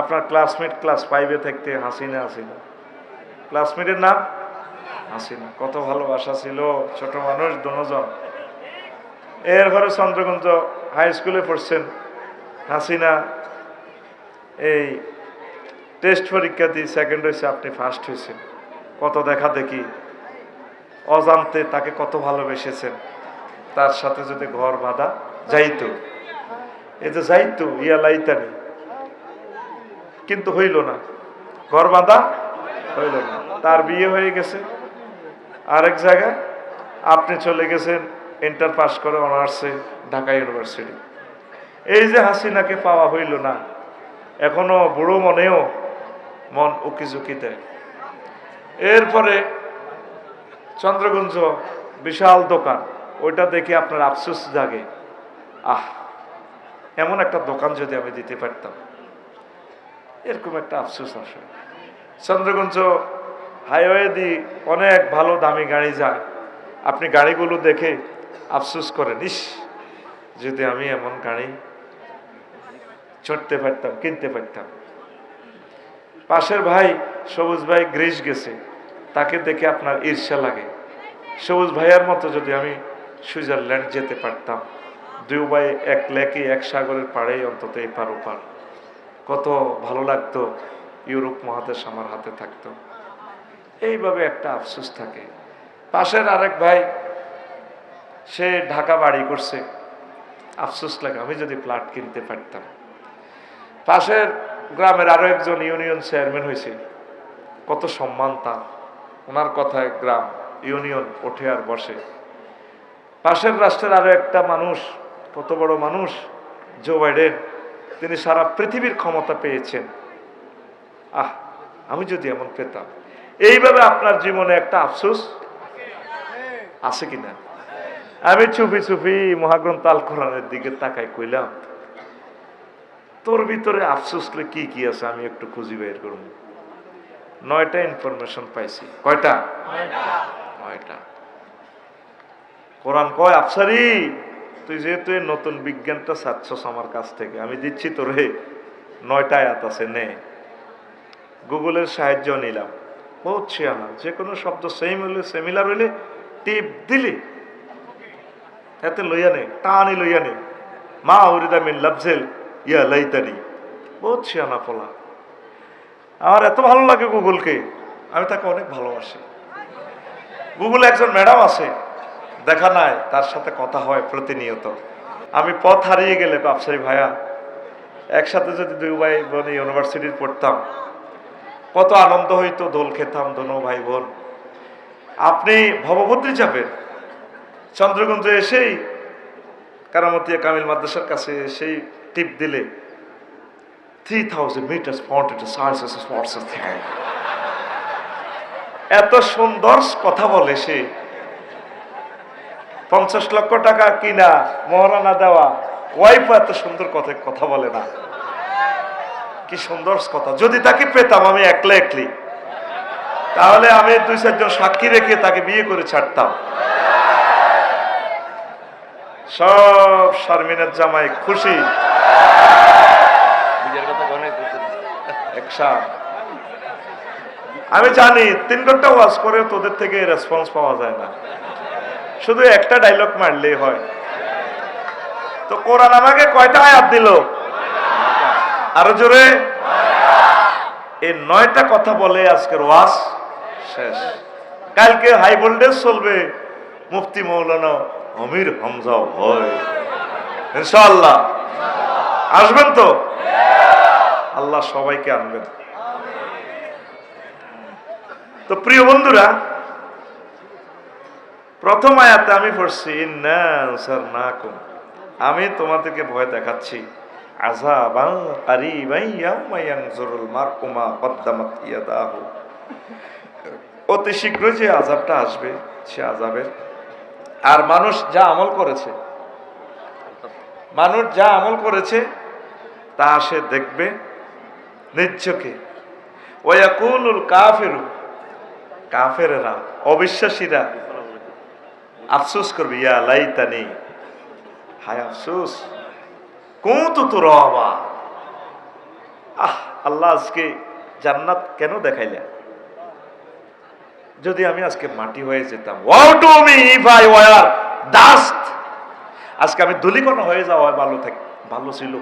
আপনার classmate class ফাইভে থাকতে হাসিনা হাসিনা ক্লাসমেটের নাম? হাসিনা। কত ভালোবাসা ছিল, ছোট মানুষ, দুজন। এরপরে চন্দ্রগঞ্জ হাই স্কুলে পড়ছেন হাসিনা। এই টেস্ট পরীক্ষা দিয়ে সেকেন্ড হয়েছে আপনি ফার্স্ট হয়েছেন কত দেখা দেখি অজান্তে তাকে কত ভালোবেসেছেন। তার সাথে যদি ঘর বাঁধা, যাইতো। এই যে যাইতো, ইয়া লাইতানি। কিন্তু হইল না। ঘর বাঁধা হইল না। তার বিয়ে হয়ে গেছে। আরেক জায়গায় আপনি চলে গেছেন ইন্টার পাস করে অনার্সে ঢাকা ইউনিভার্সিটি। এই যে হাসিনাকে পাওয়া হইল না, এখনও বুড়ো মনেও মন উকি ঝুঁকি দেয় এরপরে চন্দ্রগঞ্জ বিশাল দোকান, ওইটা দেখে আপনার আফসোস জাগে। আহ, এমন একটা দোকান যদি আমি দিতে পারতাম। এরকম একটা আফসোস আসে। চন্দ্রগঞ্জ হাইওয়ে দিয়ে অনেক ভালো দামি গাড়ি যায়। আপনি গাড়িগুলো দেখে আফসোস করেন, ইস, যদি আমি এমন গাড়ি চড়তে পারতাম, কিনতে পারতাম। পাশের ভাই সবুজ ভাই গ্রিস গেছে, তাকে দেখে আপনার ঈর্ষা লাগে। সবুজ ভাইয়ার মতো যদি আমি সুইজারল্যান্ড যেতে পারতাম দুই ভাই এক লেকে এক সাগরের পাড়েই অন্তত এই পার ওপার কত ভালো লাগতো ইউরোপ মহাদেশ আমার হাতে থাকতো। এইভাবে একটা আফসোস থাকে। পাশের আরেক ভাই, সে ঢাকা বাড়ি করছে। আফসোস লাগে, আমি যদি প্লাট কিনতে পারতাম। পাশের গ্রামের আরও একজন ইউনিয়ন চেয়ারম্যান হয়েছে। কত সম্মান তার। ওনার কথায় গ্রাম, ইউনিয়ন ওঠে আর বসে। পাশের রাষ্ট্রের আরও একটা মানুষ, কত বড় মানুষ, জো বাইডেন। তিনি সারা পৃথিবীর ক্ষমতা পেয়েছেন। আহ আমি যদি এমন পেতাম। এইভাবে আপনার জীবনে একটা আফসোস আছে কিনা? আমি চুপি চুপি মহাগ্রন্থ আল কোরআনের দিকে তাকাই কইলাম তোর ভিতরে আফসোস কি কি আছে আমি একটু খুঁজি বের করব নয়টা ইনফরমেশন পাইছি। কয়টা? নয়টা। কোরআন কয় আফসারি তুই যেহেতু নতুন বিজ্ঞানটা চাচ্ছস আমার কাছ থেকে, আমি দিচ্ছি তোর নয়টা আয়াত আছে, নে। গুগলের সাহায্য নিলাম। বহুত ছিয়ানা যে কোনো শব্দ সেম হইলে সেমিলার হইলে, টিপ দিলি। এতে লইয়া নে, টানি লইয়া নে। মা উরিদা মিন লাফজেল, ইয়া লাইতানি। বহুত ছিয়ানা ফলা আমার এত ভালো লাগে গুগলকে, আমি তাকে অনেক ভালোবাসি। গুগলে একজন ম্যাডাম আছে দেখা নাই, তার সাথে কথা হয় প্রতিনিয়ত। আমি পথ হারিয়ে গেলে ব্যবসায়ী ভাইয়া, একসাথে যদি দুই ভাই বোন ইউনিভার্সিটির পড়তাম, কত আনন্দ হইতো, দোল খেতাম, দোনো ভাই বোন। আপনি ভবভদ্রী যাবেন। চন্দ্রগঞ্জে এসেই কারামতিয়া কামিল মাদ্রাসার কাছে এসেই টিপ দিলে থ্রি থাউজেন্ড পয়েন্ট এত সুন্দর কথা বলে সে। পঞ্চাশ লক্ষ টাকা কিনা মহারানা দেওয়া। ওয়াইফ এত সুন্দর কথা কথা বলে না। কি সুন্দর কথা। যদি তাকে পেতাম আমি একলা একলি। তাহলে আমি দুই চারজন সাক্ষী রেখে তাকে বিয়ে করে ছাড়তাম। সব শারমিনের জামাই খুশি। আমি জানি তিন ঘণ্টা ওয়াজ করে তোদের থেকে রেসপন্স পাওয়া যায় না। শুধু একটা ডায়লগ মারলেই হয়। তো কোরআন আমাকে কয়টা আয়াত দিল? আরও জোরে। এই নয়টা কথা বলে আজকের ওয়াজ শেষ। কালকে হাই ভোল্টেজ চলবে। মুফতি মৌলানা অমির হামজা ভয়। ইনশাআল্লাহ। আসবেন তো? আল্লাহ সবাইকে আনবেন। তো প্রিয় বন্ধুরা প্রথম আয়াতে আমি পড়ছি না স্যার না কম আমি তোমাদেরকে ভয় দেখাচ্ছি। আযাবান কারীবান ইয়াউমা ইয়ানজুরুল মার'উ মা কদ্দামাত ইয়াদাহু। অতি শীঘ্রই যে আযাবটা আসবে, সে আযাবের। আর মানুষ যা আমল করেছে, মানুষ যা আমল করেছে, তা সে দেখবে চোখে ওয়াকুলুল কাফেরু, কাফেরেরা, অবিশ্বাসীরা আফসোস করবে, ইয়া লাইতানি। হায় আফসোস। কুতু তুরাবা আহ, আল্লাহ আজকে জান্নাত কেন দেখাইলে? যদি আমি আজকে মাটি হয়ে যেতাম to me if I were dust. আজকে আমি ধুলিকণা হয়ে যাওয়া ভালো থাক, ভালো ছিল।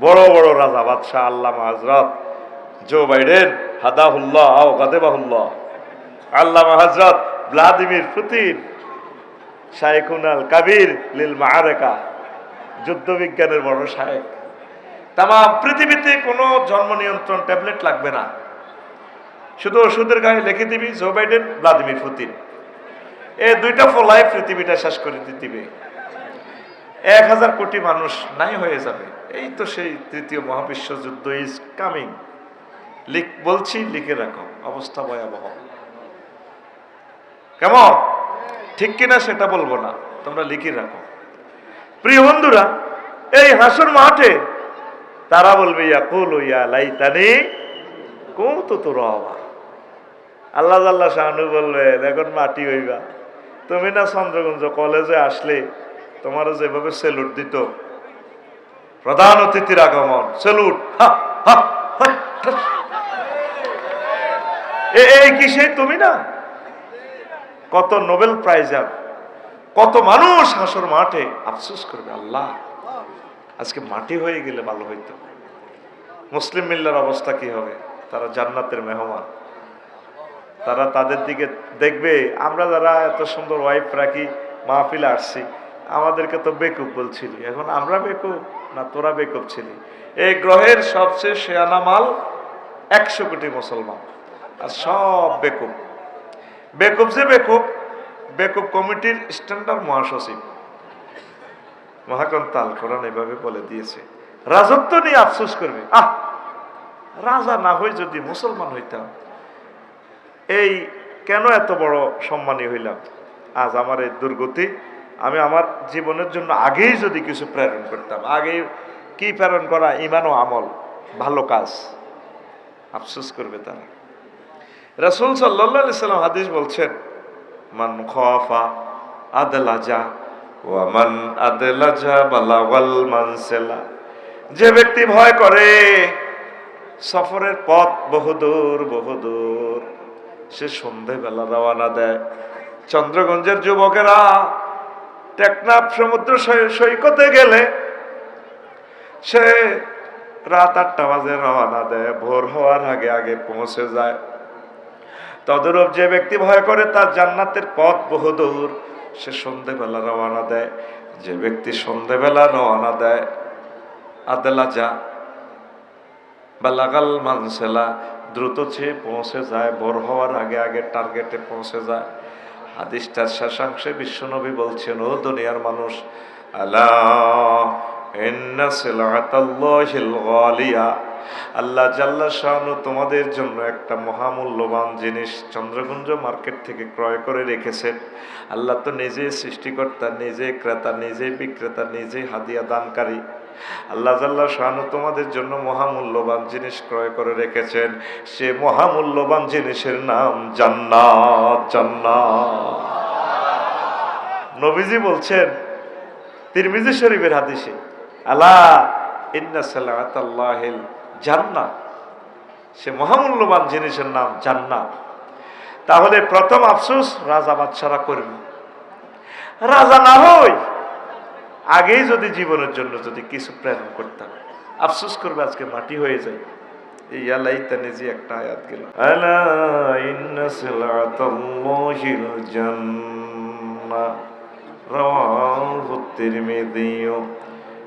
বড় বড় রাজা, বাদশাহ আল্লাহ হজরত জো বাইডেন, হাদাহুল্লাহ আল্লাহ হজরত ভ্লাদিমির পুতিন শাইখুন আল কাবির লিল মাহারেকা যুদ্ধবিজ্ঞানের বড় শায়েক তাম পৃথিবীতে কোনো জন্ম নিয়ন্ত্রণ ট্যাবলেট লাগবে না। শুধু ওষুধের গায়ে লিখে দিবি, জো বাইডেন, ভ্লাদিমির পুতিন। এই দুইটা ফলাই পৃথিবীটা শেষ করে দিবে। এক হাজার কোটি মানুষ নাই হয়ে যাবে। এই তো সেই তৃতীয় মহাবিশ্ব যুদ্ধ ইজ কামিং লিখ বলছি, লিখে রাখো। অবস্থা ভয়াবহ। কেমন? ঠিক কিনা সেটা বলব না। তোমরা লিখে রাখো। প্রিয় বন্ধুরা, এই হাসুর মাঠে তারা বলবে ইয়া কুল ইয়া লাইতানি কৌত তো রবা আল্লাহ আল্লাহ শাহানু বলবেন এখন মাটি হইবা। তুমি না চন্দ্রগঞ্জ কলেজে আসলে তোমারও যেভাবে সেলুট দিত। প্রধান অতিথির আগমন, সেলুট। এই কি সেই তুমি না? কত নোবেল প্রাইজার কত মানুষ হাসর মাঠে আফসোস করবে, আল্লাহ। আজকে মাটি হয়ে গেলে ভালো হইতো। মুসলিম মিল্লার অবস্থা কি হবে? তারা জান্নাতের মেহমান। তারা তাদের দিকে দেখবে, আমরা যারা এত সুন্দর ওয়াইফ রাখি, মাহফিলে আসছি, আমাদেরকে তো বেকুব বলছিলি। এখন আমরা বেকুব না তোরা বেকুব ছিলি? এই গ্রহের সবচেয়ে শেয়ানা মাল একশো কোটি মুসলমান। আর সব বেকুব। বেকুব যে বেকুব বেকুব কমিটির স্ট্যান্ডার্ড মহাসচিব। মহাকান্ত আল কোরআন এভাবে বলে দিয়েছে, রাজত্ব নিয়ে আফসোস করবে। আহ, রাজা না হই যদি মুসলমান হইতাম, এই কেন এত বড় সম্মানী হইলাম? আজ আমার এই দুর্গতি, আমি আমার জীবনের জন্য আগেই যদি কিছু প্রেরণ করতাম আগেই কি প্রেরণ করা? ইমান ও আমল, ভালো কাজ। আফসোস করবে তারা। রাসুল সাল্লাম হাদিস বলছেন, মান খফা আদলাজা ওয়ামান আদলাজা বালাওয়াল মানসেলা। যে ব্যক্তি ভয় করে, সফরের পথ বহুদূর বহুদূর, সে সন্ধেবেলা রওয়ানা দেয়। চন্দ্রগঞ্জের যুবকেরা টেকনাফ সমুদ্র সৈকতে গেলে সে রাত আটটা বাজে রওনা দেয়। ভোর হওয়ার আগে আগে পৌঁছে যায়। তদরূপ যে ব্যক্তি ভয় করে তার জান্নাতের পথ বহুদূর, সে সন্ধেবেলা রওনা দেয়। যে ব্যক্তি সন্ধেবেলা রওনা দেয়, আদেলা যা বা লাগাল মানসেলা, দ্রুত চেয়ে পৌঁছে যায় ভোর হওয়ার আগে আগে টার্গেটে পৌঁছে যায়। হাদিসটার শেষাংশে বিশ্বনবী বলছেন, ও দুনিয়ার মানুষ আল্লাহ আল্লাহ জাল্লা শাহানু তোমাদের জন্য একটা মহামূল্যবান জিনিস চন্দ্রগুঞ্জ মার্কেট থেকে ক্রয় করে রেখেছেন আল্লাহ তো নিজে সৃষ্টিকর্তা, নিজে ক্রেতা, নিজে বিক্রেতা, নিজে হাদিয়া দানকারী। আল্লাহ জাল্লা শাহানু তোমাদের জন্য মহামূল্যবান জিনিস ক্রয় করে রেখেছেন। সে মহামূল্যবান জিনিসের নাম জান্নাত জান্নাত। নবীজি বলছেন, তিরমিজি শরীফের হাদিসে, আলা ইন্না সালাতাল্লাহিল জান্নাত। সে মহামূল্যবান জিনিসের নাম জান্নাত। তাহলে প্রথম আফসোস, রাজা বাদশারা করবে রাজা না হই, আগেই যদি জীবনের জন্য যদি কিছু প্রেরণ করতাম। আফসোস করবে আজকে মাটি হয়ে যায়। তানিজি একটা আয়াত গেল।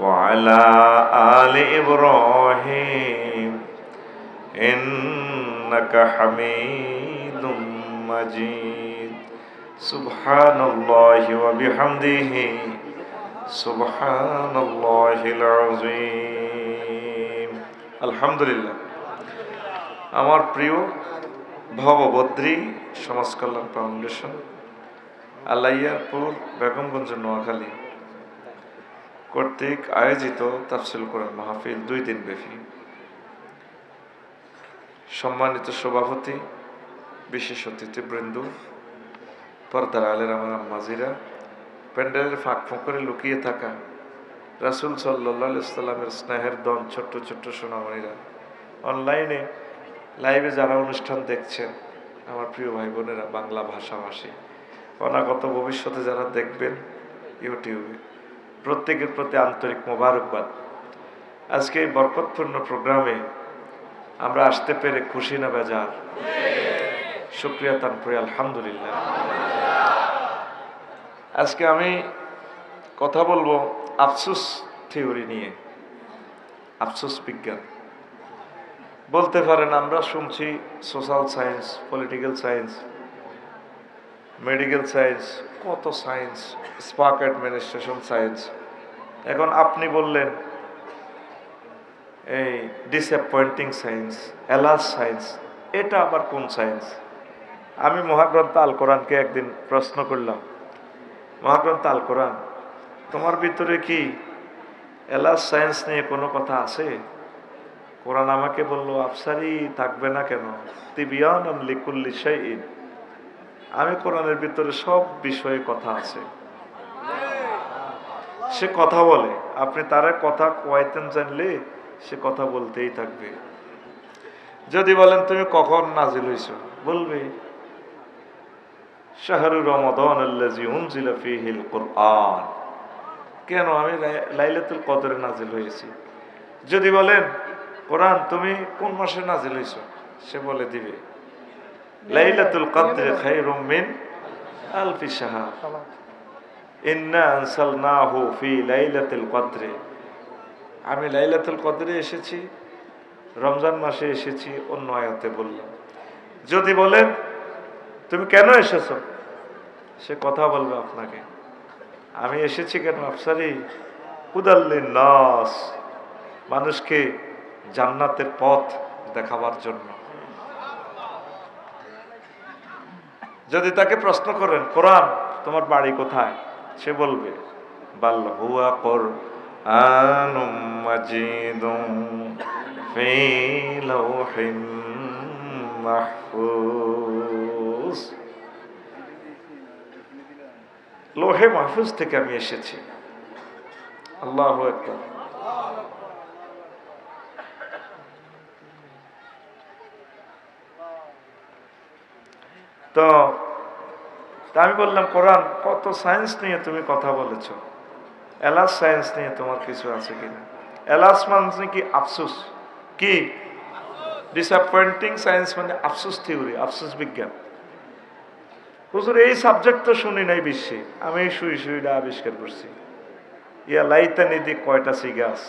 وعلى آل إبراهيم إنك حميد مجيد سبحان الله وبحمده سبحان الله العظيم الحمد لله আমার প্রিয় ভববদ্রী সমাজ কল্যাণ ফাউন্ডেশন আলাইয়ারপুর বেগমগঞ্জ নোয়াখালী কর্তৃক আয়োজিত তাফসিল কোরআন মাহফিল দুই দিন ব্যাপী। সম্মানিত সভাপতি, বিশেষ অতিথিবৃন্দ, পর্দার আলের আমার মাজিরা প্যান্ডেলের ফাঁক ফোঁকরে লুকিয়ে থাকা রাসুল সাল্লাহ ইসলামের স্নেহের দন ছোট্ট ছোট্ট সোনামণিরা অনলাইনে লাইভে যারা অনুষ্ঠান দেখছেন, আমার প্রিয় ভাই বোনেরা, বাংলা ভাষাভাষী, অনাগত ভবিষ্যতে যারা দেখবেন ইউটিউবে। প্রত্যেকের প্রতি আন্তরিক মোবারকবাদ। আজকে এই বরকতপূর্ণ প্রোগ্রামে আমরা আসতে পেরে খুশি না বেজার? শুক্রিয়া তানপুরি, আলহামদুলিল্লাহ। আজকে আমি কথা বলব আফসুস থিওরি নিয়ে। আফসুস বিজ্ঞান। বলতে পারেন, আমরা শুনছি social science, political science medical science কত সায়েন্স স্পার্ক অ্যাডমিনিস্ট্রেশন সায়েন্স এখন আপনি বললেন, এই ডিসঅ্যাপয়েন্টিং সায়েন্স এলাস সায়েন্স এটা আবার কোন সায়েন্স আমি মহাগ্রন্থ আল কোরআনকে একদিন প্রশ্ন করলাম, মহাগ্রন্থ আল কোরআন, তোমার ভিতরে কি এলাস সায়েন্স নিয়ে কোনো কথা আছে? কোরআন আমাকে বলল, আফসারি, থাকবে না কেন? তিবিয়ান লিকুল্লি শাইইন। আমি কোরআনের ভিতরে সব বিষয়ে কথা আছে। সে কথা বলে। আপনি তারা কথা কয়তেন জানলে সে কথা বলতেই থাকবে। যদি বলেন, তুমি কখন নাজিল হইছ? বলবে, শাহরু রমাদান কোরআন। কেন? আমি লাই- লাইলাতুল কদরে নাজিল হয়েছি। যদি বলেন, কোরআন, তুমি কোন মাসে নাজিল হইছ? সে বলে দিবে। লাইলাতুল কদরে খায়রুম মিন আলফি শাহর। ইন্না আনসালনাহু ফি লাইলাতুল কদরে। আমি লাইলাতুল কদরে এসেছি, রমজান মাসে এসেছি, অন্য আয়াতে বললাম। যদি বলেন, তুমি কেন এসেছ? সে কথা বলবে আপনাকে। আমি এসেছি কেন, আফসারি? উদাল্লিন নাস মানুষকে জান্নাতের পথ দেখাবার জন্য। যদি তাকে প্রশ্ন করেন, কোরআন, তোমার বাড়ি কোথায়? সে বলবে, বাল হুয়া কর লোহে মাহফুজ থেকে আমি এসেছি। আল্লাহ একবার তো আমি বললাম, কোরআন, কত সায়েন্স নিয়ে তুমি কথা বলেছ? এলাস সায়েন্স নিয়ে তোমার কিছু আছে কিনা? এলাস মানে কি আফসুস? কি? ডিসঅ্যাপয়েন্টিং সায়েন্স মানে আফসুস থিওরি আফসুস বিজ্ঞান। হুজুর, এই সাবজেক্ট তো শুনি নাই বিশ্বে আমি এই শুই শুইটা আবিষ্কার করছি। ইয়া লাইতা নিদি কয়টা সিগাস